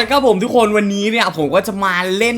ละครับผมทุกคนวันนี้เนี่ยผมก็จะมาเล่น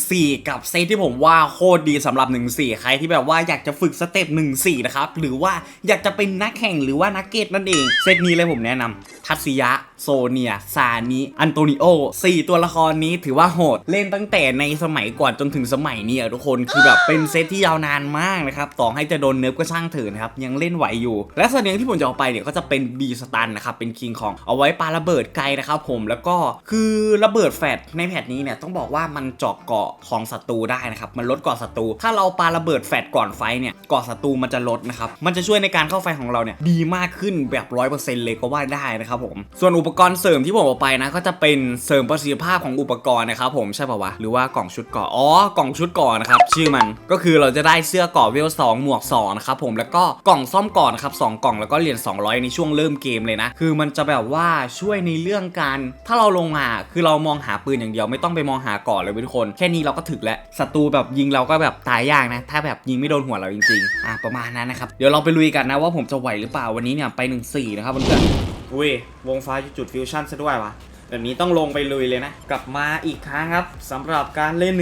1-4 กับเซตที่ผมว่าโคตรดีสำหรับ 1-4 ใครที่แบบว่าอยากจะฝึกสเต็ป1-4 นะครับ หรือว่าอยากจะเป็นนักแข่งหรือว่านักเกตนั่นเอง เซตนี้เลยผมแนะนำทัศยะ โซเนีย ซานิ อันโตนิโอ 4 ตัวละครนี้ถือว่าโหด เล่นตั้งแต่ในสมัยก่อนจนถึงสมัยนี้อะทุกคนคือแบบเป็นเซตที่ยาวนานมากนะครับต่อให้จะโดนเนิร์ฟก็ช่างเถอนะครับยังเล่นไหวอยู่ และเส่วนหนึ่งที่ผมจะเอาไปเนี่ยก็จะเป็นบีสตันนะครับเป็นคิงของเอาไว้ปาระเบิดไกลนะครับผมแล้วก็คือระเบิดแฟดในแพทนี้เนี่ยต้องบอกว่ามันเจาะเกาะของศัตรูได้นะครับมันลดเกาะศัตรูถ้าเราปาระเบิดแฟดก่อนไฟเนี่ยเกาะศัตรูมันจะลดนะครับมันจะช่วยในการเข้าไฟของเราเนี่ยดีมากขึ้นแบบร้อยเปอร์เซ็นต์เลยก็ว่าได้นะครับผมส่วนอุปกรณ์เสริมที่ผมเอาไปนะก็จะเป็นเสริมประสิทธิภาพของอุปกรณ์นะครับผมใช่ป่าวะหรือว่ากล่องชุดเกาะอ๋อกล่องชุดเกาะนะครับชื่อมันก็คือเราจะได้เสื้อเกาะเวล2หมวก2นะครับผมแล้วก็กล่องซ่อมกาะนะครับสองกล่องแล้วก็เหรียญ200 ในช่วงเริ่มเกมเลยนะคือมันจะแบบว่าช่วยในเรื่องการถ้าเราลงมาคือเรามองหาปืนอย่างเดียวไม่ต้องไปมองหาเกาะเลยเว้ยทุกคน แค่นี้เราก็ถึกแล้วศัตรูแบบยิงเราก็แบบตายยากนะ ถ้าแบบยิงไม่โดนหัวเราจริงๆอะประมาณนั้นนะครับเดี๋ยวเราไปลุยกันนะว่าผมจะไหวหรือเปล่าวันนี้เนี่ยไป1-4นะครับเพื่อนๆอุ้ยวงฟ้าจุดฟิวชั่นซะด้วยวะแบบนี้ต้องลงไปลุยเลยนะ กลับมาอีกครั้งครับสำหรับการเล่น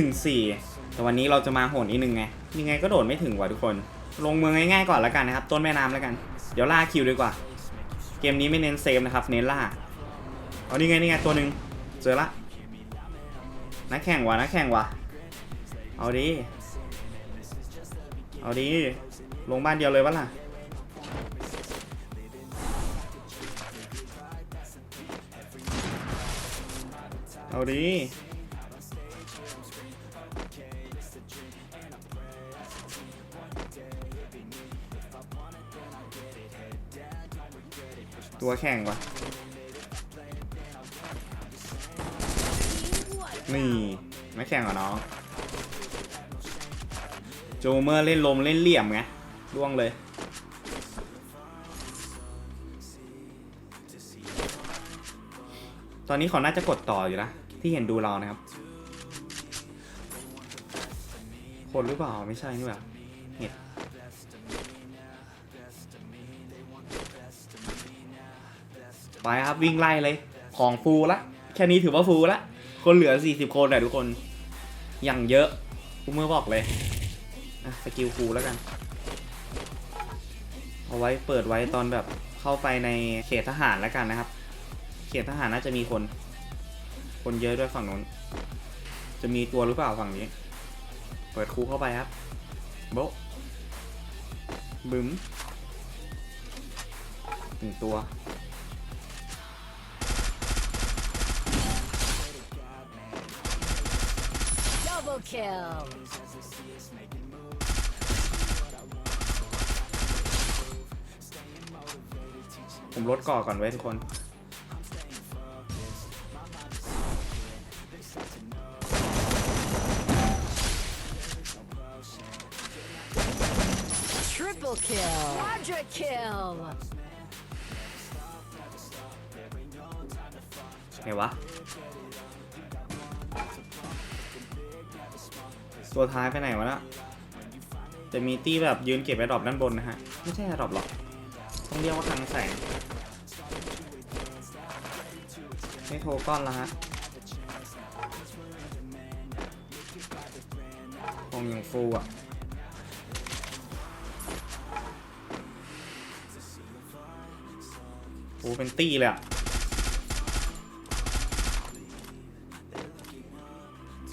1-4 แต่วันนี้เราจะมาโหดนิดนึงไงยังไงก็โดดไม่ถึงว่ะทุกคน ลงเมืองง่ายๆก่อนแล้วกันนะครับ ต้นแม่น้ำแล้วกัน เดี๋ยวล่าคิวดีกว่า เกมนี้ไม่เน้นเซฟนะครับ เน้นล่าเอานี่ไงนี่ไงตัวหนึ่ง เจอละนักแข่งวะนักแข่งวะเอาดิเอาดิลงบ้านเดียวเลยวะล่ะเอาดิตัวแข่งวะ นี่ไม่แข่งเหรอน้องโจเมอร์เล่นลมเล่นเหลี่ยมไงล่วงเลยตอนนี้เขาน่าจะกดต่ออยู่นะ ที่เห็นดูเรานะครับ คนหรือเปล่า ไม่ใช่นี่หว่าเห็ดไปครับวิ่งไล่เลย ของฟูละ แค่นี้ถือว่าฟูละ คนเหลือ 40 คนแต่ทุกคน อย่างเยอะกูเมื่อบอกเลยสกิลฟูแล้วกัน เอาไว้เปิดไว้ตอนแบบเข้าไปในเขตทหารแล้วกันนะครับ เขตทหารน่าจะมีคน คนเยอะด้วยฝั่งนู้น จะมีตัวหรือเปล่าฝั่งนี้ เปิดคูเข้าไปครับ โบะบึ้มหนึ่งตัว kill. ผมลดก่อก่อนไว้ทุกคน Triple kill. Quadra kill. ไงวะ ตัวท้ายไปไหนวะน่ะจะมีตี้แบบยืนเก็บแอดดอปด้านบนนะฮะ ไม่ใช่แอดดอปหรอก ต้องเรียกว่าคลังแสงไม่โทรก้อนละฮะคงยังฟูอะโอ้เป็นตี้เลยอะ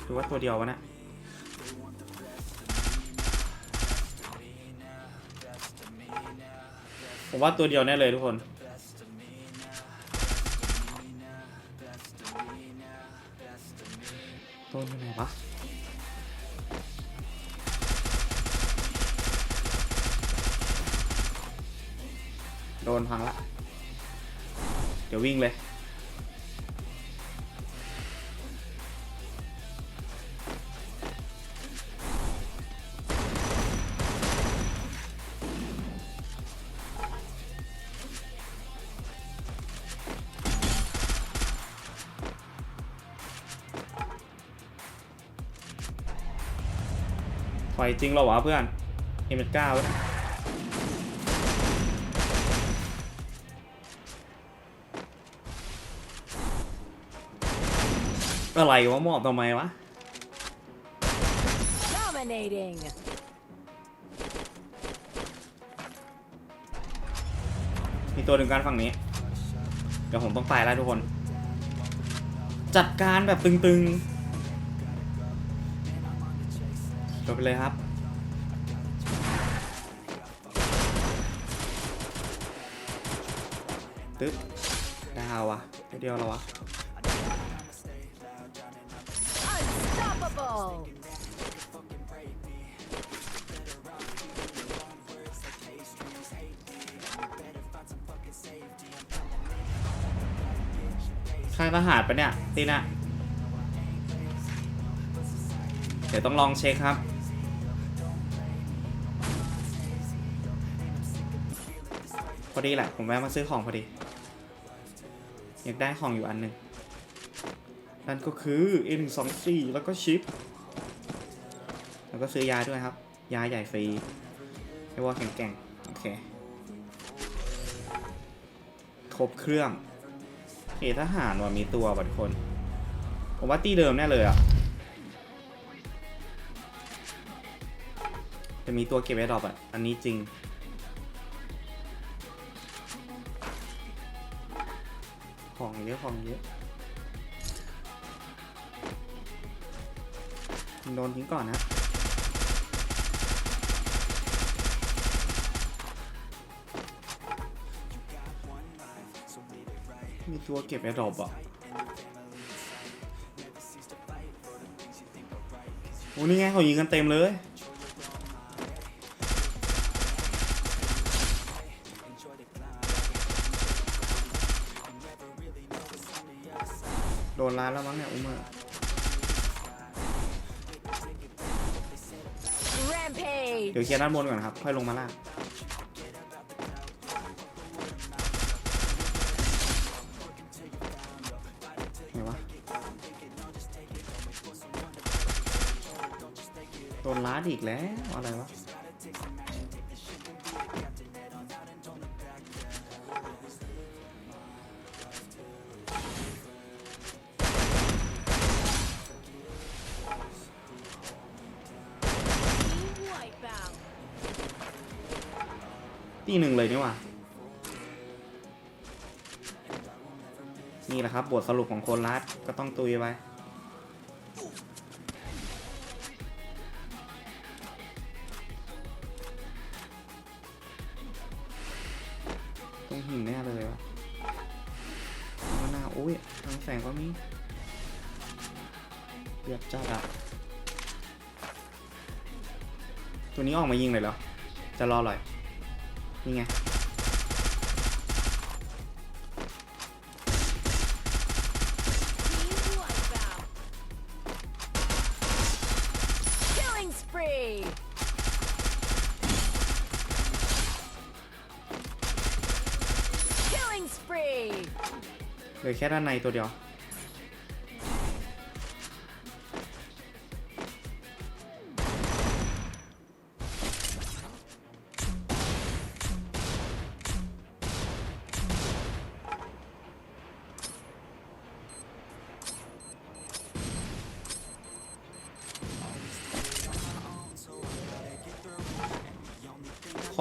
หรือว่าตัวเดียววะเนะ ผมว่าตัวเดียวแน่เลยทุกคน ต้นเป็นไงวะโดนพังละ เดี๋ยววิ่งเลย ถอยจริงเหรอวะเพื่อนเอ็มเก้าอะไรวะหมอบทำไมวะ Dominating. มีตัวหนึ่งการฝั่งนี้ เดี๋ยวผมต้องไปแล้วทุกคน จัดการแบบตึงๆ ไปเลยครับ ตึ๊บดาววะเดียวแล้ววะ Unstoppable. ค่ายทหารปะเนี่ยตีน่ะเดี๋ยวต้องลองเช็คครับ อดีแหละ ผมแวะมาซื้อของพอดี อยากได้ของอยู่อันหนึ่งนั่นก็คือ N24 แล้วก็ชิป แล้วก็ซื้อยาด้วยครับ ยาใหญ่ฟรีไม่ว่าแข็งแกร่งโอเค ครบเครื่องเอทหารว่ามีตัวบัดคน ผมว่าตีเดิมแน่เลยอะ จะมีตัวเก็บไว้ดรอปอะ อันนี้จริง ของเยอะของเยอะโดนทิ้งก่อนนะมีตัวเก็บแอร์ดรอปอะโอ้นี่ไงเขายิงกันเต็มเลย ดนร้านแล้วมั้งเนี่ยอุ้มอะ Rampage. เดี๋ยวเคลียร์ด้านบนก่อนครับ ค่อยลงมาล่างไหนวะ โดนล้าดอีกแล้ว อะไรวะ ตีหนึ่งเลยนี่ว่านี่แหละครับ บทสรุปของโคนรัดก็ต้องตุยไปต้องหินแน่เลยวะมะนาวอุ้ยทางแสงก็มีเดือดจัดอะตัวนี้ออกมายิงเลยเหรอ จะรอหน่อย นี่ไง Team wipeout. Killing spree. Killing spree. เหลือแค่ด้านในตัวเดียว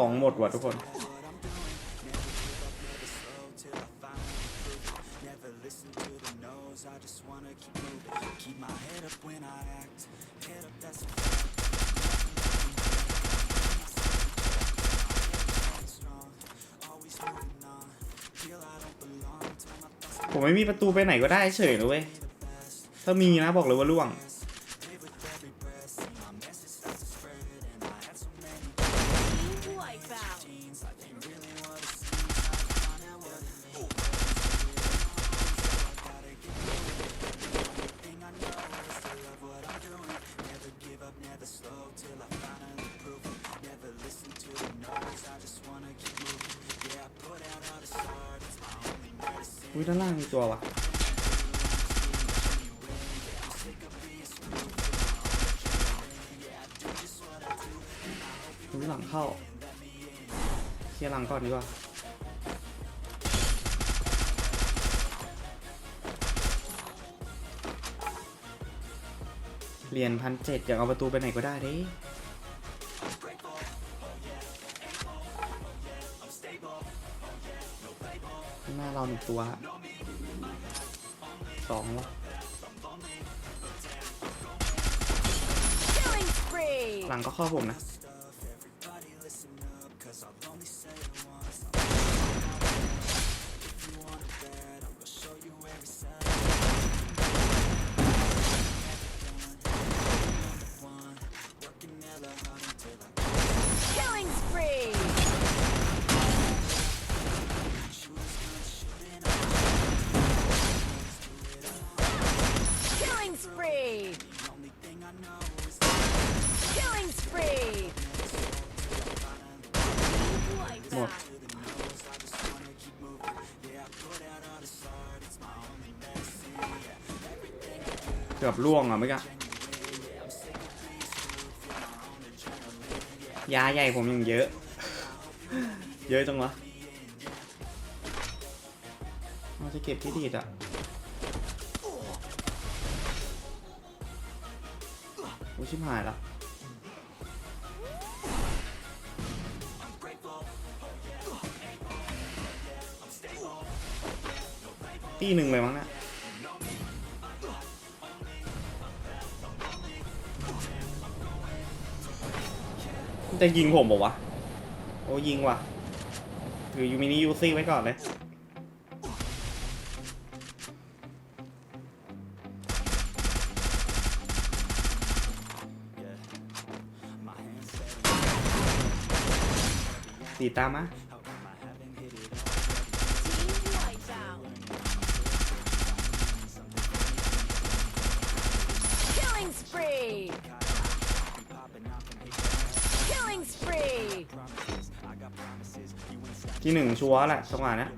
ของหมดว่ะทุกคน ผมไม่มีประตูไปไหนก็ได้เฉยเลยเว้ย ถ้ามีนะบอกเลยว่าล่วง อุ้ยด้านล่างมีตัววะอุ้ยหลังเข้า เคลียร์หลังก่อนดีกว่าเหรียญพันเจ็ดอยากเอาประตูไปไหนก็ได้เด้ น้าเราหนึ่งตัวฮะสองวะ Killing spree. หลังก็เข้าผมนะ เกือบล่วงอะเมื่อกี้ยาใหญ่ผมยังเยอะ เยอะจังวะเราจะเก็บที่ดีดอะโอ้ชิบหายละตีหนึ่งเลยมั้งเนะ จะยิงผมบอกวะ โอ้ยิงว่ะ ถือยูมินิยูซี่ไว้ก่อนเลย ตีตามมา ที่หนึ่งชัวร์แหละจังหวะนะ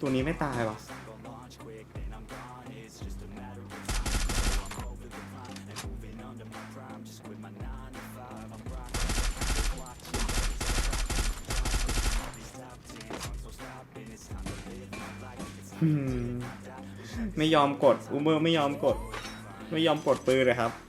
ตัวนี้ไม่ตายวะไม่ยอมกดอูเบอร์ไม่ยอมกด ไม่ยอมกดปืนเลยครับ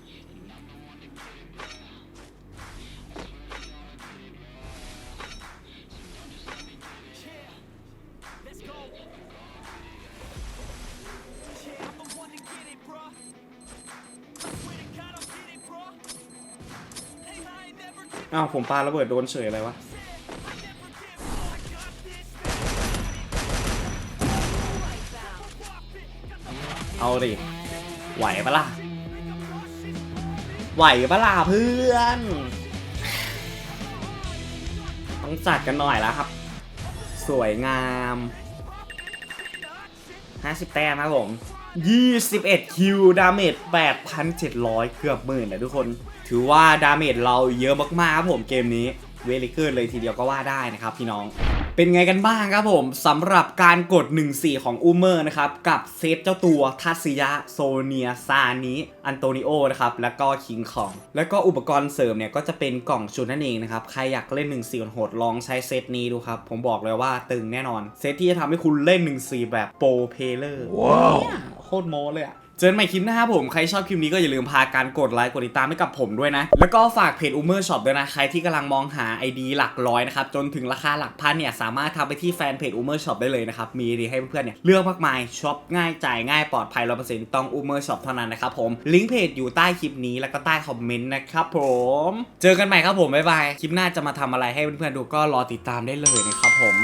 อ้าวผมปาระเบิดโดนเฉยอะไรวะเอาดิ ไหวปะล่ะ ไหวปะล่ะเพื่อน ต้องจัดกันหน่อยแล้วครับ สวยงาม 50 แต้มครับผม 21 คิว ดาเมจ 8,700 เกือบหมื่นนะทุกคน ถือว่าดาเมจเราเยอะมากๆครับผมเกมนี้เวลิเกอร์เลยทีเดียวก็ว่าได้นะครับพี่น้องเป็นไงกันบ้างครับผมสำหรับการกด 1-4 ของอูเมอร์นะครับ กับเซตเจ้าตัวทัศยะโซเนียซานิอันโตนิโอนะครับ แล้วก็คิงคอง แล้วก็อุปกรณ์เสริมเนี่ย ก็จะเป็นกล่องชุดนั่นเองนะครับ ใครอยากเล่น 1-4โหดลองใช้เซตนี้ดูครับ ผมบอกเลยว่าตึงแน่นอน เซตที่จะทำให้คุณเล่น 1-4 แบบโปรเพลเลอร์ว้าวโคตรโม้เลยอะ เจอกันใหม่คลิปน้าครับผม ใครชอบคลิปนี้ก็อย่าลืมพาการกดไลค์กดติดตามให้กับผมด้วยนะ แล้วก็ฝากเพจ u m e r Shop ด้วยนะ ใครที่กำลังมองหา ID หลักร้อยนะครับ จนถึงราคาหลักพันเนี่ย สามารถทำไปที่แฟนเพจ u m e r Shop ได้เลยนะครับ มีดีให้เพื่อนๆเนี่ยเลือกมากมายช็อปง่ายจ่ายง่ายปลอดภัยร้อยเปอร์เซ็นต์ต้อง u m e r Shop เท่านั้นนะครับผมลิงก์เพจอยู่ใต้คลิปนี้แล้วก็ใต้คอมเมนต์นะครับผมเจอกันใหม่ครับผมบ๊ายบายคลิปหน้าจะมาทำอะไรให้เพื่อนๆดูก็รอติดตามได้เลยนะครับผม